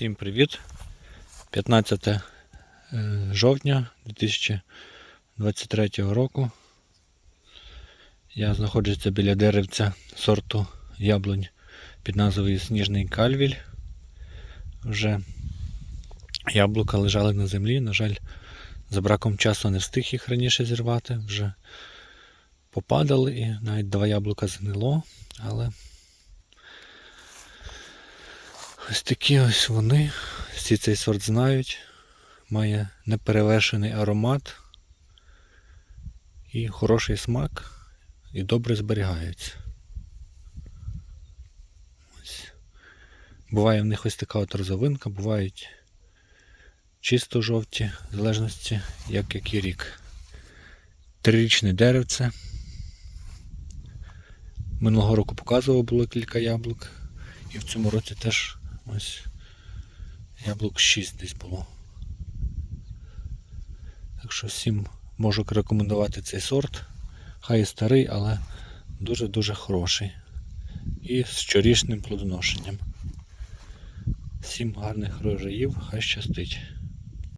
Всім привіт! 15 е, жовтня 2023 року. Я знаходжуся біля деревця сорту яблунь під назвою Сніжний Кальвіль. Вже яблука лежали на землі. На жаль, за браком часу не встиг їх раніше зірвати. Вже попадали і навіть два яблука згнило, але Ось такі ось вони. Всі цей сорт знають. Має неперевершений аромат і хороший смак, і добре зберігаються. Ось. Буває в них ось така от розовинка, бувають чисто жовті, в залежності, як який рік. Трирічне деревце. Минулого року показував було кілька яблук. І в цьому році теж ось яблук 6 десь було. Так що всім можу рекомендувати цей сорт. Хай і старий, але дуже-дуже хороший. І з щорічним плодоношенням. Всім гарних рожаїв, хай щастить.